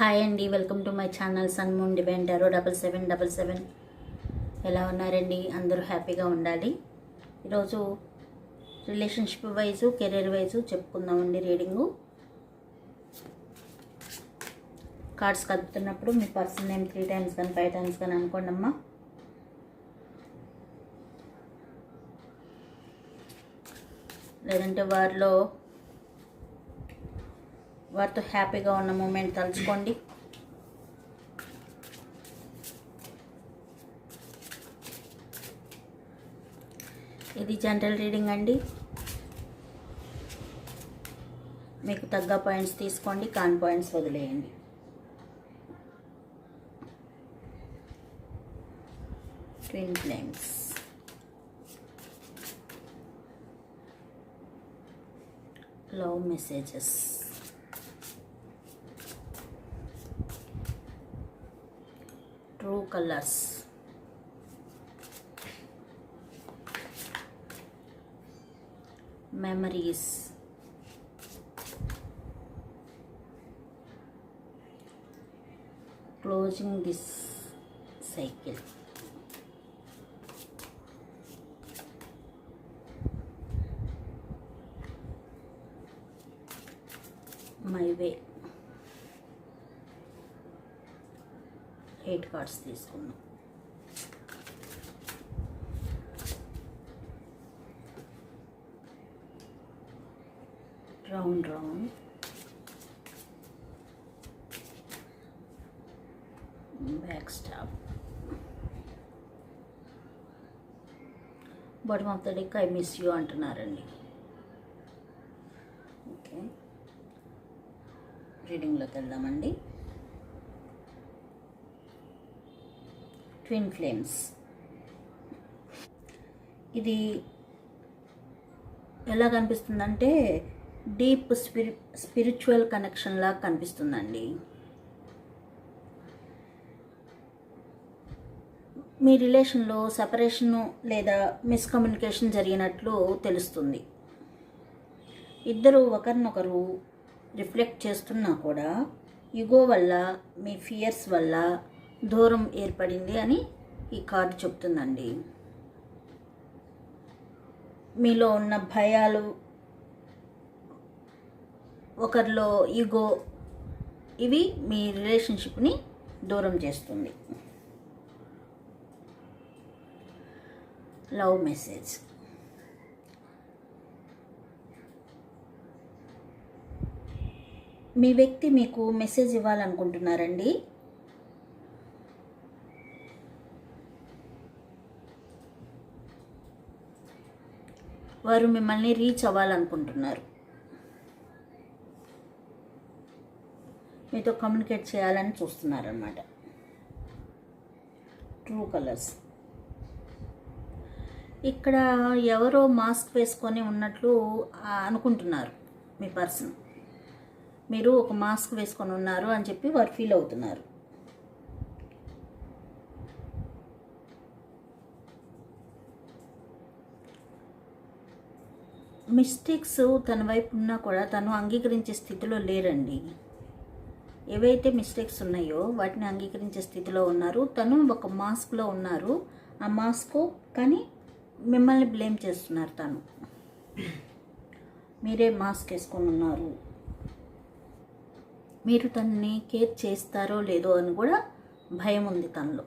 Hi అండి welcome to my channel sun moon divine double seven double seven ఎలా ఉన్నారండి? అందరూ హ్యాపీగా ఉండాలి. ఈరోజు రిలేషన్షిప్ వైజు కెరీర్ వైజు చెప్పుకుందామండి రీడింగు కార్డ్స్ కదుపుతున్నప్పుడు మీ పర్సన్ నేమ్ త్రీ టైమ్స్ కానీ ఫైవ్ టైమ్స్ కానీ అనుకోండి అమ్మా. లేదంటే వారిలో వారితో హ్యాపీగా ఉన్న మూమెంట్ తలుచుకోండి. ఇది జనరల్ రీడింగ్ అండి. మీకు తగ్గ పాయింట్స్ తీసుకోండి కాన్ పాయింట్స్ వదిలేయండి. Twin flames love messages true colors. Memories. Closing this cycle. My way eight cards తీసుకున్నాం. Round round. Back stop. But of the deck I miss you అంటున్నారండి. Okay రీడింగ్లోకి వెళ్దామండి. Twin flames ఇది ఎలా కనిపిస్తుందంటే deep స్పిరి spiritual కనెక్షన్లా కనిపిస్తుందండి. మీ రిలేషన్లో separation లేదా miscommunication జరిగినట్లు తెలుస్తుంది. ఇద్దరు ఒకరినొకరు రిఫ్లెక్ట్ చేస్తున్నా కూడా ఇగో వల్ల మీ ఫియర్స్ వల్ల దూరం ఏర్పడింది అని ఈ కార్డు చెప్తుందండి. మీలో ఉన్న భయాలు ఒకరిలో ఈగో ఇవి మీ రిలేషన్షిప్ని దూరం చేస్తుంది. Love message. మీ వ్యక్తి మీకు మెసేజ్ ఇవ్వాలనుకుంటున్నారండి. వారు మిమ్మల్ని రీచ్ అవ్వాలనుకుంటున్నారు. మీతో కమ్యూనికేట్ చేయాలని చూస్తున్నారన్నమాట. ట్రూ కలర్స్ ఇక్కడ ఎవరో మాస్క్ వేసుకొని ఉన్నట్లు అనుకుంటున్నారు మీ పర్సన్ మీరు ఒక మాస్క్ వేసుకొని ఉన్నారు అని చెప్పి వారు ఫీల్ అవుతున్నారు. మిస్టేక్స్ తన వైపు ఉన్నా కూడా తను అంగీకరించే స్థితిలో లేరండి. ఏవైతే మిస్టేక్స్ ఉన్నాయో వాటిని అంగీకరించే స్థితిలో ఉన్నారు. తను ఒక మాస్క్లో ఉన్నారు. ఆ మాస్క్ కానీ మిమ్మల్ని బ్లేమ్ చేస్తున్నారు తను. మీరే మాస్క్ వేసుకొని ఉన్నారు. మీరు తనని కేర్ చేస్తారో లేదో అని కూడా భయం ఉంది తనలో.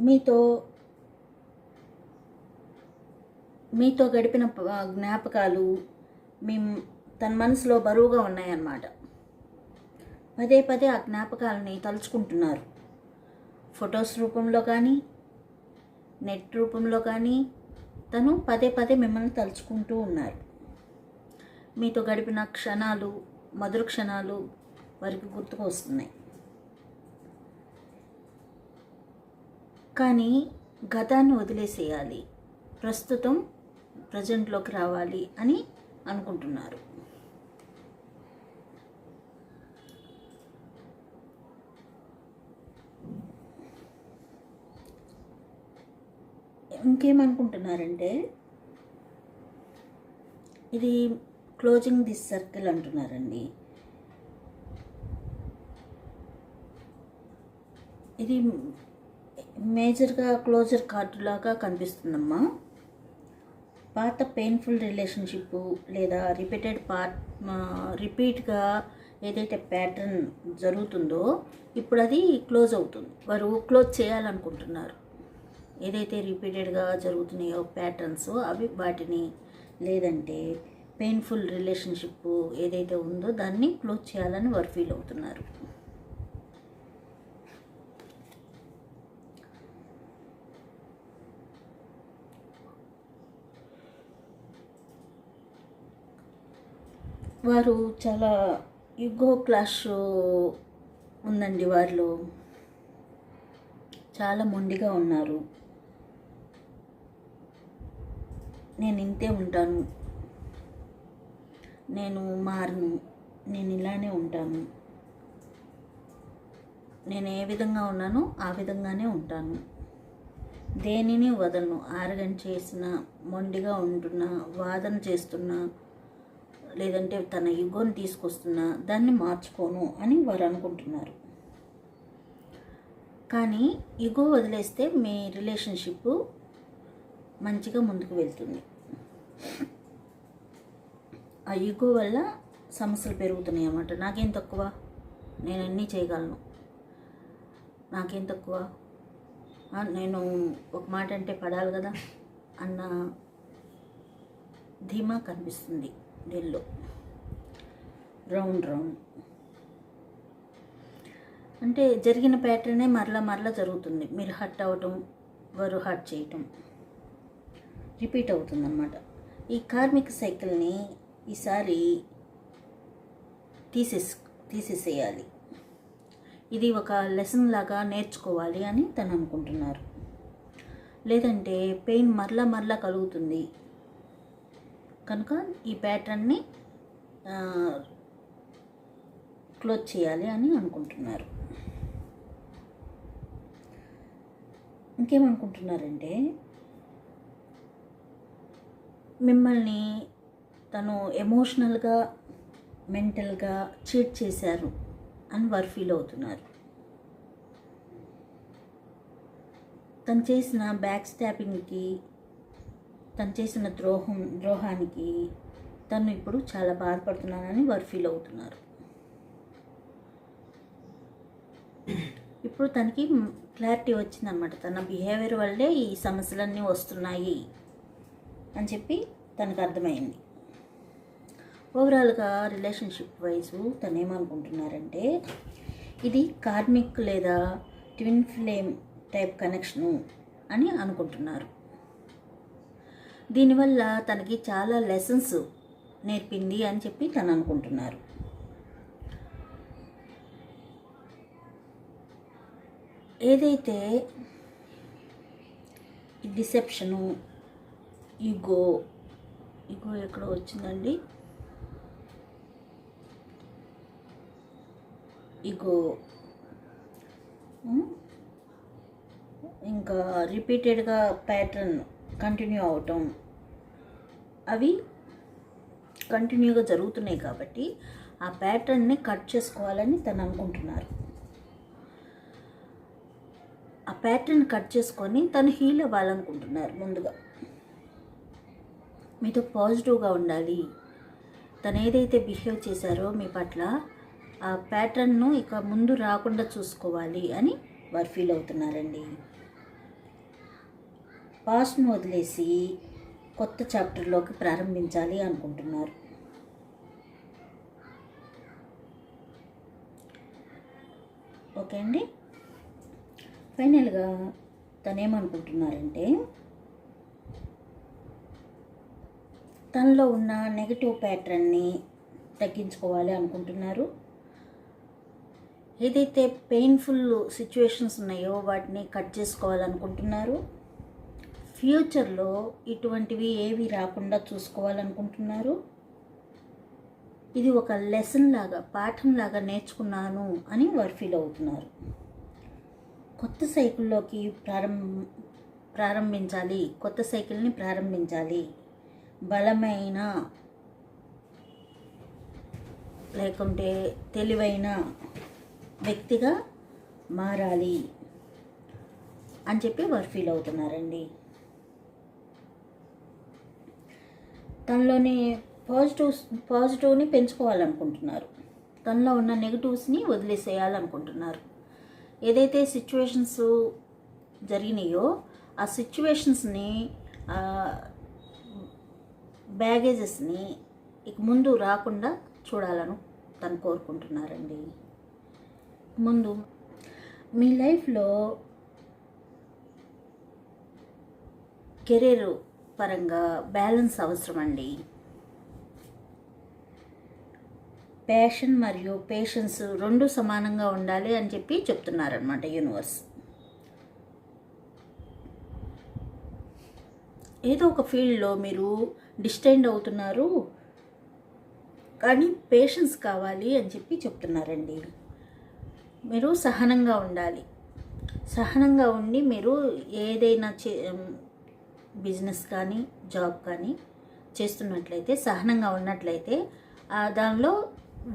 మీతో మీతో గడిపిన జ్ఞాపకాలు మీ తన మనసులో బరువుగా ఉన్నాయన్నమాట. పదే పదే ఆ జ్ఞాపకాలని తలుచుకుంటున్నారు. ఫొటోస్ రూపంలో కానీ నెట్ రూపంలో కానీ తను పదే పదే మిమ్మల్ని తలుచుకుంటూ ఉన్నారు. మీతో గడిపిన క్షణాలు మధుర క్షణాలు వారికి గుర్తుకు వస్తున్నాయి. కానీ గతాన్ని వదిలేసేయాలి. ప్రస్తుతం ప్రజెంట్లోకి రావాలి అని అనుకుంటున్నారు. ఇంకేమనుకుంటున్నారంటే ఇది క్లోజింగ్ దిస్ సర్కిల్ అంటున్నారండి. ఇది మేజర్గా క్లోజర్ కార్డు లాగా కనిపిస్తుందమ్మా. పాత పెయిన్ఫుల్ రిలేషన్షిప్ లేదా రిపీటెడ్ పార్ట్ రిపీట్గా ఏదైతే ప్యాటర్న్ జరుగుతుందో ఇప్పుడు అది క్లోజ్ అవుతుంది. వారు క్లోజ్ చేయాలనుకుంటున్నారు. ఏదైతే రిపీటెడ్గా జరుగుతున్నాయో ప్యాటర్న్స్ అవి వాటిని లేదంటే పెయిన్ఫుల్ రిలేషన్షిప్ ఏదైతే ఉందో దాన్ని క్లోజ్ చేయాలని వారు ఫీల్ అవుతున్నారు. వారు చాలా యుగో క్లాస్ ఉందండి వారిలో. చాలా మొండిగా ఉన్నారు. నేను ఇంతే ఉంటాను. నేను మారను. నేను ఇలానే ఉంటాను. నేను ఏ విధంగా ఉన్నానో ఆ విధంగానే ఉంటాను. దేనిని వదలను? ఆరగం చేసిన మొండిగా ఉంటున్నా వాదన చేస్తున్నా లేదంటే తన యుగోని తీసుకొస్తున్నా దాన్ని మార్చుకోను అని వారు అనుకుంటున్నారు. కానీ యుగో వదిలేస్తే మీ రిలేషన్షిప్ మంచిగా ముందుకు వెళ్తుంది. ఆ యుగో వల్ల సమస్యలు పెరుగుతున్నాయి అన్నమాట. నాకేం తక్కువ? నేను అన్నీ చేయగలను? నాకేం తక్కువ? నేను ఒక మాట అంటే పడాలి కదా? అన్న ధీమా కనిపిస్తుంది. దీనిలో రౌండ్ రౌండ్. అంటే జరిగిన ప్యాటర్నే మరలా మరలా జరుగుతుంది. మీరు హట్ అవ్వటం వారు హట్ చేయటం. రిపీట్ అవుతుందన్నమాట. ఈ కార్మిక సైకిల్ని ఈసారి తీసేస్ తీసేసేయాలి. ఇది ఒక లెసన్ లాగా నేర్చుకోవాలి అని తను అనుకుంటున్నారు. లేదంటే పెయిన్ మరలా మరలా కలుగుతుంది. కనుక ఈ ప్యాటర్న్ని క్లోజ్ చేయాలి అని అనుకుంటున్నారు. ఇంకేమనుకుంటున్నారంటే మిమ్మల్ని తను ఎమోషనల్గా మెంటల్గా చీట్ చేశారు అని వారు ఫీల్ అవుతున్నారు. తను చేసిన బ్యాక్ స్టాపింగ్కి తను చేసిన ద్రోహం ద్రోహానికి తను ఇప్పుడు చాలా బాధపడుతున్నానని వారు ఫీల్ అవుతున్నారు. ఇప్పుడు తనకి క్లారిటీ వచ్చిందనమాట తన బిహేవియర్ వల్లే ఈ సమస్యలన్నీ వస్తున్నాయి అని చెప్పి తనకు అర్థమైంది. ఓవరాల్గా రిలేషన్షిప్ వైజు తను ఏమనుకుంటున్నారంటే ఇది కార్మిక్ లేదా ట్విన్ ఫ్లేమ్ టైప్ కనెక్షను అని అనుకుంటున్నారు. దీనివల్ల తనకి చాలా లెసన్స్ నేర్పింది అని చెప్పి తను అనుకుంటున్నారు. ఏదైతే డిసెప్షను ఈగో ఈగో ఎక్కడ వచ్చిందండి? ఈగో ఇంకా రిపీటెడ్గా ప్యాటర్న్ కంటిన్యూ అవటం. అవి కంటిన్యూగా జరుగుతున్నాయి కాబట్టి ఆ ప్యాటర్న్ని కట్ చేసుకోవాలని తను అనుకుంటున్నారు. ఆ ప్యాటర్న్ కట్ చేసుకొని తను హీల్ అవ్వాలనుకుంటున్నారు ముందుగా. మీతో పాజిటివ్గా ఉండాలి. తను ఏదైతే బిహేవ్ చేశారో మీ పట్ల ఆ ప్యాటర్న్ను ఇక ముందు రాకుండా చూసుకోవాలి అని వారు ఫీల్ అవుతున్నారండి. పాస్ట్ను వదిలేసి కొత్త చాప్టర్లోకి ప్రారంభించాలి అనుకుంటున్నారు. ఓకే అండి. ఫైనల్గా తనేమనుకుంటున్నారంటే తనలో ఉన్న నెగటివ్ ప్యాటర్న్ని తగ్గించుకోవాలి అనుకుంటున్నారు. ఏదైతే పెయిన్ఫుల్ సిచ్యువేషన్స్ ఉన్నాయో వాటిని కట్ చేసుకోవాలనుకుంటున్నారు. ఫ్యూచర్లో ఇటువంటివి ఏవి రాకుండా చూసుకోవాలనుకుంటున్నారు? ఇది ఒక లెసన్ లాగా పాఠం లాగా నేర్చుకున్నాను అని వారు ఫీల్ అవుతున్నారు. కొత్త సైకిల్లోకి ప్రారంభ ప్రారంభించాలి కొత్త సైకిల్ని ప్రారంభించాలి. బలమైన లేకుంటే తెలివైన వ్యక్తిగా మారాలి అని చెప్పి వారు ఫీల్ అవుతున్నారండి. తనలోని పాజిటివ్స్ పాజిటివ్ని పెంచుకోవాలనుకుంటున్నారు. తనలో ఉన్న నెగిటివ్స్ని వదిలేసేయాలనుకుంటున్నారు. ఏదైతే సిచ్యువేషన్స్ జరిగినాయో ఆ సిచ్యువేషన్స్ని బ్యాగేజెస్ని ఇక ముందు రాకుండా చూడాలని తను కోరుకుంటున్నారండి. ముందు మీ లైఫ్లో కెరీర్ పరంగా బ్యాలెన్స్ అవసరం అండి ప్యాషన్ మరియు పేషెన్స్ రెండు సమానంగా ఉండాలి అని చెప్పి చెప్తున్నారనమాట యూనివర్స్ ఏదో ఒక ఫీల్డ్లో మీరు డిస్టైండ్ అవుతున్నారు. కానీ పేషెన్స్ కావాలి అని చెప్పి చెప్తున్నారండి. మీరు సహనంగా ఉండాలి. సహనంగా ఉండి మీరు ఏదైనా చే బిజినెస్ కానీ జాబ్ కానీ చేస్తున్నట్లయితే సహనంగా ఉన్నట్లయితే దానిలో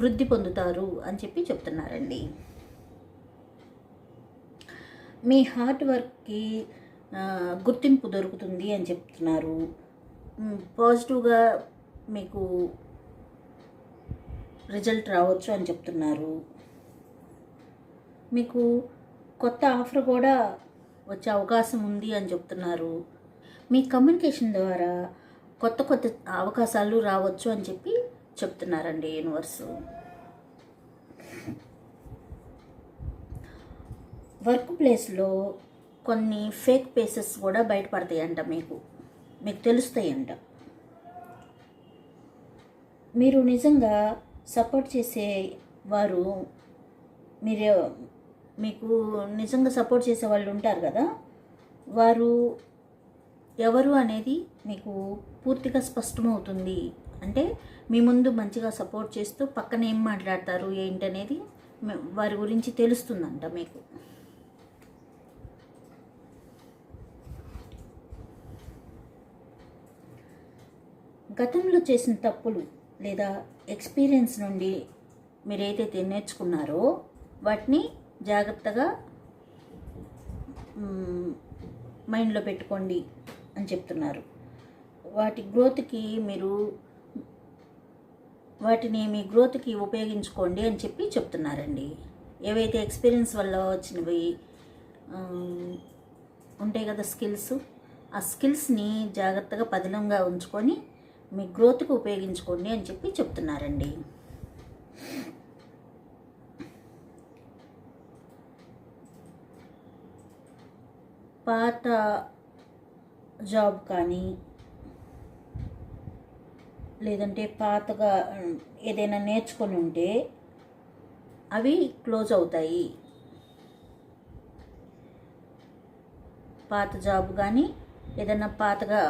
వృద్ధి పొందుతారు అని చెప్పి చెప్తున్నారండి. మీ హార్డ్ వర్క్కి గుర్తింపు దొరుకుతుంది అని చెప్తున్నారు. పాజిటివ్గా మీకు రిజల్ట్ రావచ్చు అని చెప్తున్నారు. మీకు కొత్త ఆఫర్ కూడా వచ్చే అవకాశం ఉంది అని చెప్తున్నారు. మీ కమ్యూనికేషన్ ద్వారా కొత్త కొత్త అవకాశాలు రావచ్చు అని చెప్పి చెప్తున్నారండి యూనివర్స్. వర్క్ ప్లేస్లో కొన్ని ఫేక్ పేసెస్ కూడా బయటపడతాయంట మీకు. మీకు తెలుస్తాయంట. మీరు నిజంగా సపోర్ట్ చేసే వారు మీరు మీకు నిజంగా సపోర్ట్ చేసే వాళ్ళు ఉంటారు కదా. వారు ఎవరు అనేది మీకు పూర్తిగా స్పష్టమవుతుంది. అంటే మీ ముందు మంచిగా సపోర్ట్ చేస్తూ పక్కన ఏం మాట్లాడతారు ఏంటనేది వారి గురించి తెలుస్తుందంట మీకు. గతంలో చేసిన తప్పులు లేదా ఎక్స్పీరియన్స్ నుండి మీరు ఏదైతే నేర్చుకున్నారో వాటిని జాగ్రత్తగా మైండ్లో పెట్టుకోండి. అని చెప్తున్నారు. వాటి గ్రోత్కి మీరు వాటిని మీ గ్రోత్కి ఉపయోగించుకోండి అని చెప్పి చెప్తున్నారండి. ఏవైతే ఎక్స్పీరియన్స్ వల్ల వచ్చినవి ఉంటాయి కదా స్కిల్స్ ఆ స్కిల్స్ని జాగ్రత్తగా పదిలంగా ఉంచుకొని మీ గ్రోత్కి ఉపయోగించుకోండి అని చెప్పి చెప్తున్నారండి. పాత జాబ్ కానీ లేదంటే పాతగా ఏదైనా నేర్చుకొని ఉంటే అవి క్లోజ్ అవుతాయి. పాత జాబ్ కానీ ఏదైనా పాతగా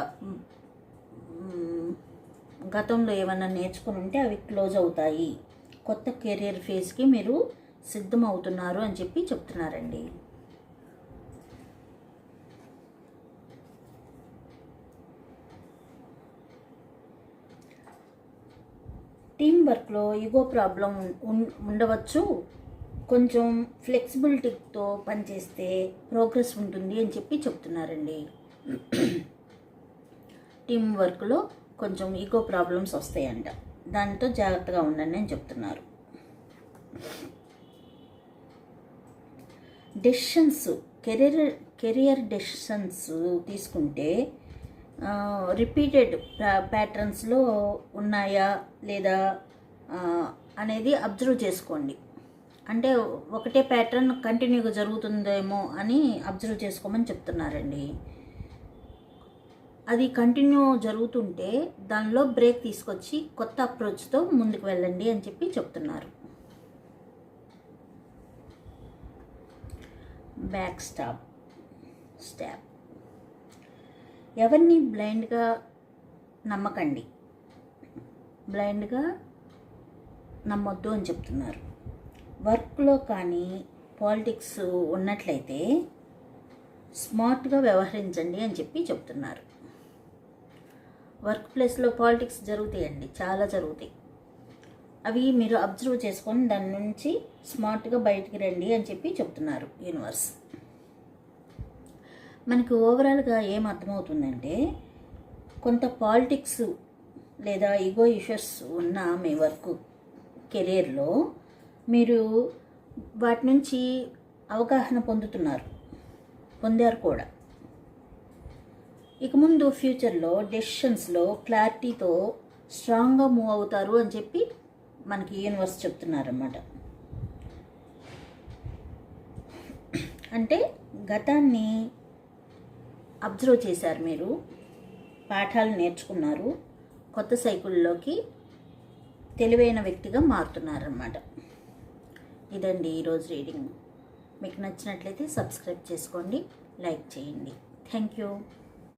గతంలో ఏమైనా నేర్చుకుని ఉంటే అవి క్లోజ్ అవుతాయి. కొత్త కెరియర్ ఫేజ్కి మీరు సిద్ధం అవుతున్నారు అని చెప్పి చెప్తున్నారండి. టీం వర్క్లో ఈగో ప్రాబ్లం ఉండవచ్చు. కొంచెం ఫ్లెక్సిబిలిటీతో పనిచేస్తే ప్రోగ్రెస్ ఉంటుంది అని చెప్పి చెప్తున్నారండి. టీం వర్క్లో కొంచెం ఈగో ప్రాబ్లమ్స్ వస్తాయంట. దాంతో జాగ్రత్తగా ఉండండి అని చెప్తున్నారు. డెసిషన్స్ కెరీర్ కెరియర్ డెసిషన్స్ తీసుకుంటే రిపీటెడ్ ప్యాటర్న్స్లో ఉన్నాయా లేదా అనేది అబ్జర్వ్ చేసుకోండి. అంటే ఒకటే ప్యాటర్న్ కంటిన్యూగా జరుగుతుందేమో అని అబ్జర్వ్ చేసుకోమని చెప్తున్నారండి. అది కంటిన్యూ జరుగుతుంటే దానిలో బ్రేక్ తీసుకొచ్చి కొత్త అప్రోచ్తో ముందుకు వెళ్ళండి అని చెప్పి చెప్తున్నారు. బ్యాక్ స్టాప్ స్టాప్ ఎవరిని బ్లైండ్గా నమ్మకండి? బ్లైండ్గా నమ్మొద్దు అని చెప్తున్నారు. వర్క్లో కానీ పాలిటిక్స్ ఉన్నట్లయితే స్మార్ట్గా వ్యవహరించండి అని చెప్పి చెప్తున్నారు. వర్క్ ప్లేస్లో పాలిటిక్స్ జరుగుతాయండి చాలా జరుగుతాయి. అవి మీరు అబ్జర్వ్ చేసుకొని దాని నుంచి స్మార్ట్గా బయటికి రండి అని చెప్పి చెప్తున్నారు యూనివర్స్. మనకి ఓవరాల్గా ఏం అర్థమవుతుందంటే కొంత పాలిటిక్స్ లేదా ఈగో ఇష్యూస్ ఉన్న మీ వర్క్ కెరీర్లో మీరు వాటి నుంచి అవగాహన పొందుతున్నారు పొందారు కూడా. ఇక ముందు ఫ్యూచర్లో డెసిషన్స్లో క్లారిటీతో స్ట్రాంగ్గా మూవ్ అవుతారు అని చెప్పి మనకి యూనివర్స్ చెప్తున్నారన్నమాట. అంటే గతాన్ని అబ్జర్వ్ చేశారు మీరు. పాఠాలు నేర్చుకున్నారు. కొత్త సైకిల్లోకి తెలివైన వ్యక్తిగా మారుతున్నారన్నమాట. ఇదండి ఈరోజు రీడింగ్. మీకు నచ్చినట్లయితే సబ్స్క్రైబ్ చేసుకోండి లైక్ చేయండి. Thank you.